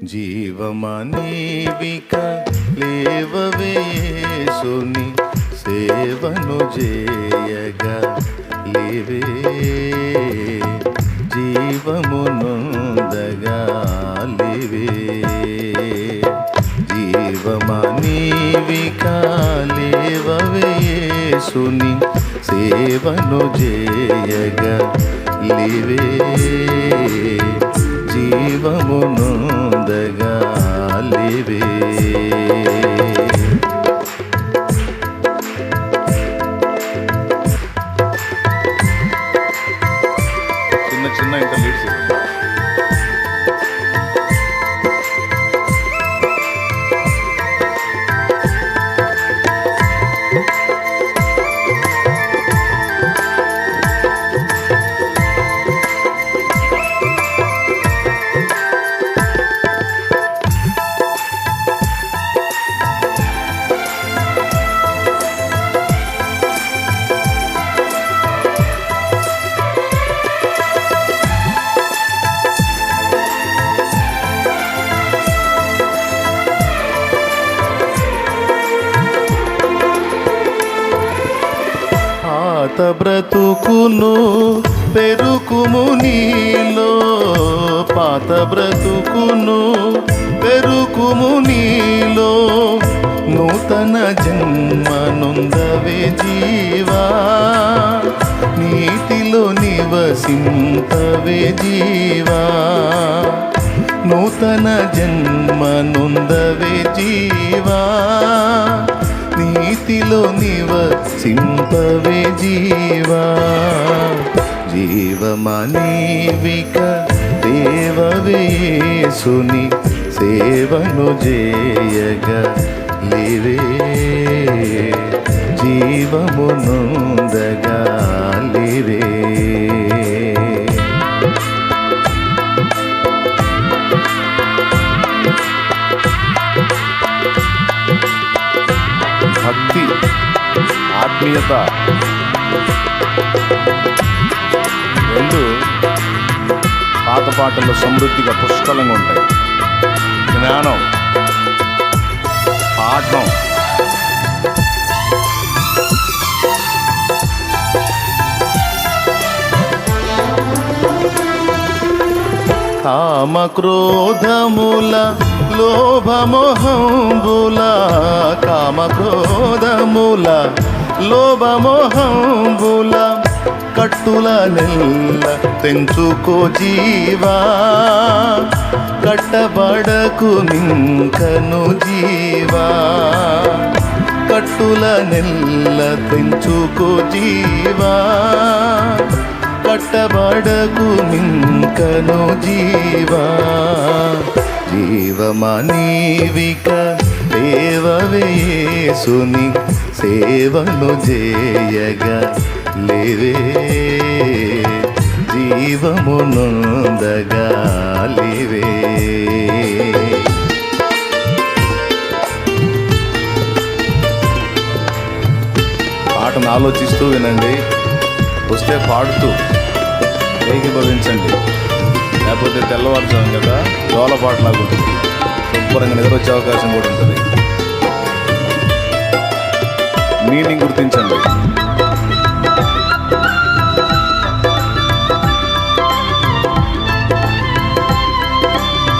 జీవమనీవిక లేవవేసుని సేవను చేయగా లేవే. జీవమునుందగా లేవే. జీవమనీవిక లేవవేసుని సేవను చేయగా లేవే. జీవమునుందగా లేవే బ్రతుకును పెరుకుము నీలో. పాత బ్రతుకును పెరుకుము నీలో. నూతన జన్మనుందవే జీవా. నీతిలో నివసింపవే జీవా. నూతన జన్మనుందవే జీవా. నీతిలో నివసింపవే జీవా. జీవమనీవిక దేవవేసుని సేవను చేయగా లేవే జీవమునుందగా లేవే ఆత్మీయత రెండు పాత పాటల్లో సమృద్ధిగా పుష్కలంగా ఉంటాయి. జ్ఞానం పాఠం కామక్రోధముల లోభమోహంబుల కామ క్రోధముల లోభమోహంబుల కట్టుల నెల్ల తెంచుకో జీవా. కట్టబడకు మింకను జీవా. కట్టుల నెల్ల తెంచుకో జీవా. కట్టబడకు మింకను జీవా. జీవమా నీవిక దేవవేసుని సేవను చేయగా లేవే. జీవమునుందగా లేవే. పాటను ఆలోచిస్తూ వినండి వస్తే పాడుతూ ఏకీభవించండి లేకపోతే తెల్లవారుజాము కదా డోల పాటలాగా ఉంటుంది శుభ్రంగా నిద్ర వచ్చే అవకాశం కూడా ఉంటుంది. మీనింగ్ గుర్తించండి.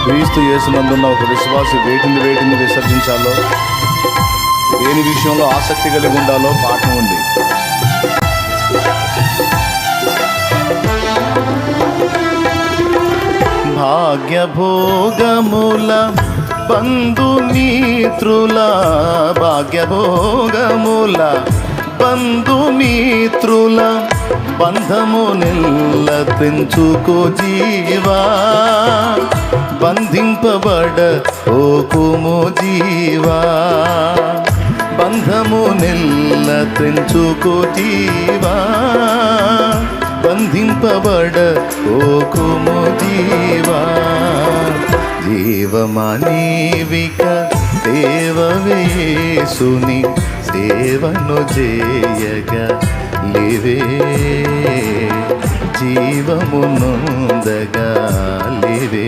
క్రీస్తు యేసునందున్న ఒక విశ్వాసి వేటిని వేటిని విసర్జించాలో దేని విషయంలో ఆసక్తి కలిగి ఉండాలో పాఠం ఉంది. భాగ్యభోగముల బంధుమిత్రుల భాగ్యభోగముల బంధుమిత్రుల బంధము నిల్ల తెంచుకో జీవా. బంధింపబడ ఓకుము జీవా. బంధము నిల్ల తెంచుకో జీవా. బంధింపబడ ఓకుము జీవా. జీవమనీవిక దేవవేసుని సేవను చేయగా లివే. జీవమునుందగా లివే.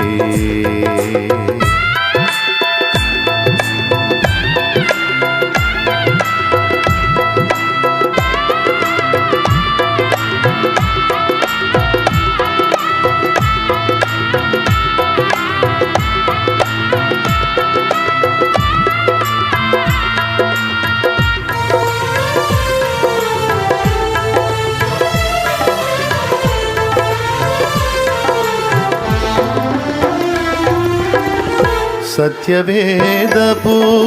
సత్యవేదపు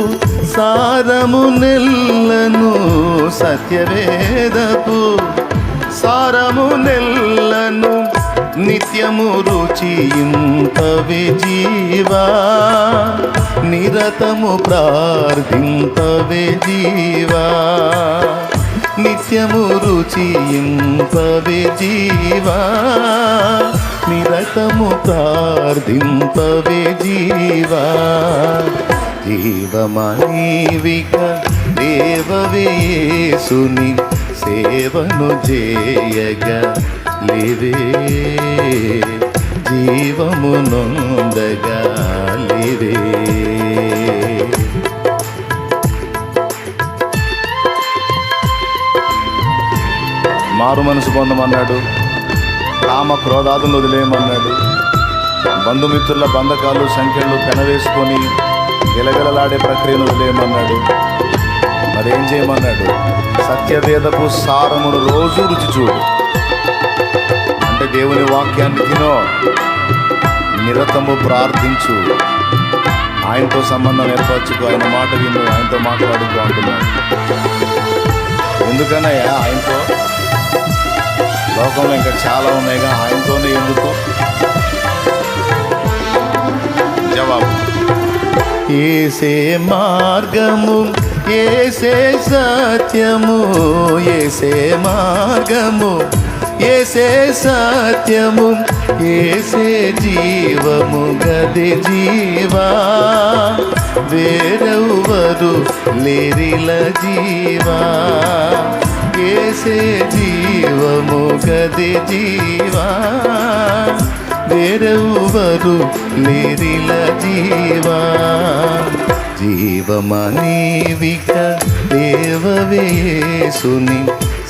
సారము నెల్లను సత్యవేదపు సారము నెల్లను నిత్యము రుచియింపవే జీవా. నిరతము ప్రార్థింపవే జీవా. నిత్యము రుచియింపవే జీవా. నిరతము ప్రార్థింపవే జీవా. జీవమీవిక దేవవేసుని సేవను చేయగా లేవే. జీవమునొందగా లేవే. మారు మనసు పొందమన్నాడు. కామ క్రోధాదులు వదిలేయమన్నాడు. బంధుమిత్రుల బంధకాలు సంఖ్యలు పెనవేసుకొని గెలగలలాడే ప్రక్రియను వదిలేయమన్నాడు. మరేం చేయమన్నాడు? సత్యవేదపు సారమును రోజు రుచి చూడు. అంటే దేవుని వాక్యాన్ని తినో. నిరతము ప్రార్థించు. ఆయనతో సంబంధం ఏర్పరచుకు. ఆయన మాట విను. ఆయనతో మాట్లాడుకో అంటున్నాడు. ఎందుకనయ్యా ఆయనతో? లోకంలో ఇంకా చాలా ఉన్నాయిగా ఆయనతోనే ఎందుకు? జవాబు. ఏసే మార్గము ఏసే సత్యము ఏసే మార్గము ఏసే సత్యము ఏసే జీవము గది జీవా. వేరవరు లేరిల జీవా. ఏసే జీవము గది జీవా. వేరెవరు లేరిల జీవా. జీవమనీవిక దేవవేసుని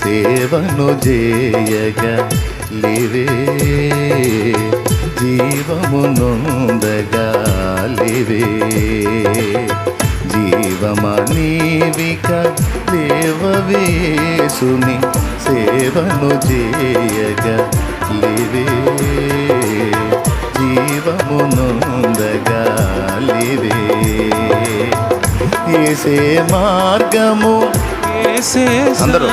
సేవను జేయగ లేవే జీవము నొందగా లేవే జీవమనీవిక దేవవేసుని సేవను చేయగలివే. లేవే జీవము నొందగా ఏసే మార్గము అందరూ.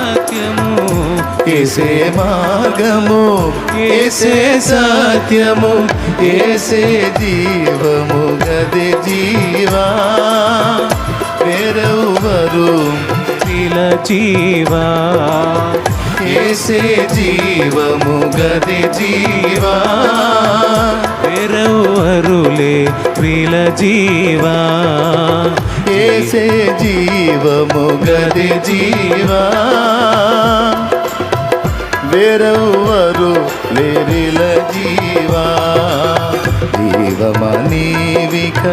ఏసే మార్గము ఏసే సత్యము ఏసే జీవము గది జీవా. వేరెవరు ప్రిల జీవా. ఏసే జీవము గది జీవా. పెరవరులే ప్రిల జీవా. చేసే జీవము గది జీవా. వేరెవ్వరు లేరిల జీవా. జీవమనీవిక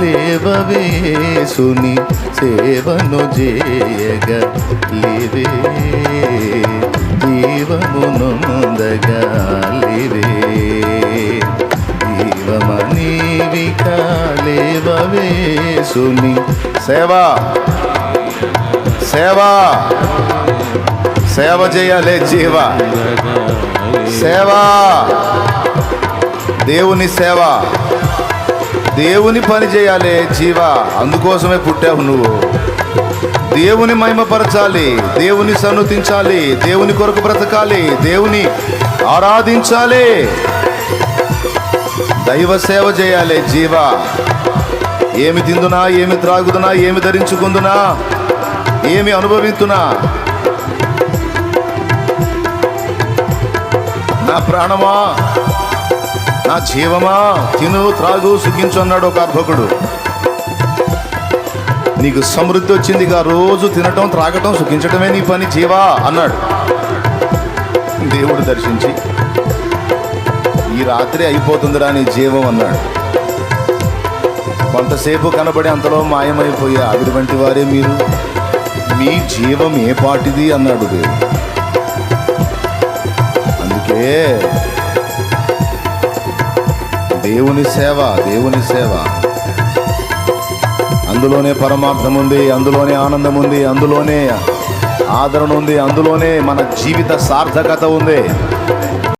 లేవవేసుని సేవను జేయగ లేవే. జీవము నొందగా లేవే. జీవమనీవిక లేవవేసుని సేవా! సేవా! సేవ చేయాలి జీవ! సేవా! దేవుని సేవ! దేవుని పని చేయాలి జీవ! అందుకోసమే పుట్టావు నువ్వు. దేవుని మహిమపరచాలి. దేవుని సన్నుతించాలి. దేవుని కొరకు బ్రతకాలి. దేవుని ఆరాధించాలి. దైవ సేవ చేయాలి జీవ. ఏమి తిందునా ఏమి త్రాగుదునా ఏమి ధరించుకుందునా ఏమి అనుభవిస్తున్నా నా ప్రాణమా? నా జీవమా? తిను త్రాగు సుఖించు అన్నాడు ఒక అర్భకుడు. నీకు సమృద్ధి వచ్చింది ఇక రోజు తినటం త్రాగటం సుఖించటమే నీ పని జీవా అన్నాడు. దేవుడు దర్శించి ఈ రాత్రి అయిపోతుందిరా నీ జీవం అన్నాడు. కొంతసేపు కనబడి అంతలో మాయమైపోయే ఆవిరి వంటి వారే మీరు. మీ జీవం ఏ పాటిది అన్నాడు దేవుడు అందుకే దేవుని సేవ దేవుని సేవ. అందులోనే పరమార్థం ఉంది అందులోనే ఆనందం ఉంది అందులోనే ఆదరణ ఉంది అందులోనే మన జీవిత సార్థకత ఉంది.